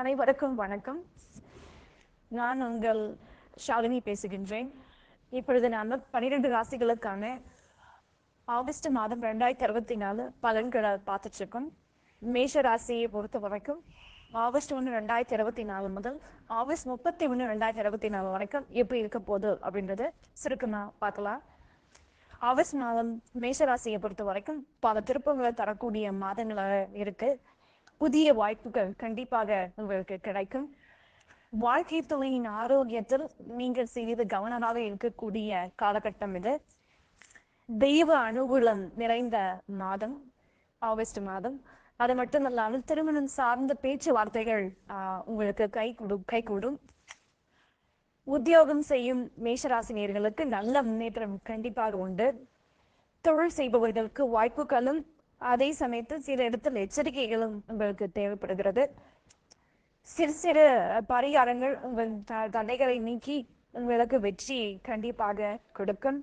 அனைவருக்கும் வணக்கம். நான் உங்கள் ஷாலினி பேசுகின்றேன். இப்பொழுது நாம் பன்னிரெண்டு ராசிகளுக்கான ஆகஸ்ட் மாதம் ரெண்டாயிரத்தி அறுபத்தி நாலு பலன்களை பார்த்துட்டு இருக்கோம் மேஷ ராசியை பொறுத்த வரைக்கும் ஆகஸ்ட் ஒன்று ரெண்டாயிரத்தி இருபத்தி நாலு முதல் ஆகஸ்ட் முப்பத்தி ஒன்று ரெண்டாயிரத்தி இருபத்தி நாலு வரைக்கும் எப்படி இருக்க போகுது அப்படின்றத சுருக்கமா பார்க்கலாம். ஆகஸ்ட் மாதம் மேஷராசியை பொறுத்த வரைக்கும் பல திருப்பங்களை தரக்கூடிய மாதங்களாக இருக்கு. புதிய வாய்ப்புகள் கண்டிப்பாக உங்களுக்கு கிடைக்கும். வாழ்க்கை துணையின் ஆரோக்கியத்தில் நீங்கள் சிறிது கவனமாக இருக்கக்கூடிய காலகட்டம் இது. தெய்வ அனுகூலம் நிறைந்த மாதம் ஆகஸ்ட் மாதம். அது மட்டுமல்லாமல் திருமணம் சார்ந்த பேச்சுவார்த்தைகள் உங்களுக்கு கை கொடு கை கூடும். உத்தியோகம் செய்யும் மேஷராசினியர்களுக்கு நல்ல முன்னேற்றம் கண்டிப்பாக உண்டு. தொழில் செய்பவர்களுக்கு வாய்ப்புகளும் அதே சமயத்தில் சில இடத்தில் எச்சரிக்கைகளும் உங்களுக்கு தேவைப்படுகிறது. சிறு சிறு பரிகாரங்கள் உங்கள் தடைகளை நீக்கி உங்களுக்கு வெற்றி கண்டிப்பாக கொடுக்கும்.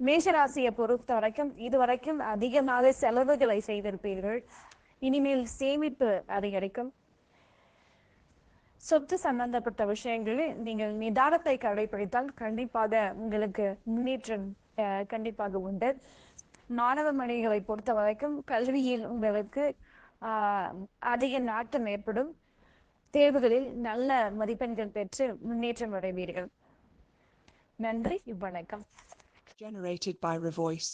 மேஷராசியை பொறுத்த வரைக்கும் இதுவரைக்கும் அதிகமாக செலவுகளை செய்திருப்பீர்கள். இனிமேல் சேமிப்பு அதிகரிக்கும். சொத்து சம்பந்தப்பட்ட விஷயங்களில் நீங்கள் நிதானத்தை கடைபிடித்தால் கண்டிப்பாக உங்களுக்கு முன்னேற்றம் கண்டிப்பாக உண்டு. மாணவ மணிகளை பொறுத்த வரைக்கும் கல்வியில் உங்களுக்கு ஆஹ், அதிக நாட்டம் ஏற்படும். தேர்வுகளில் நல்ல மதிப்பெண்கள் பெற்று முன்னேற்றம் அடைவீர்கள். நன்றி வணக்கம். Generated by Revoice.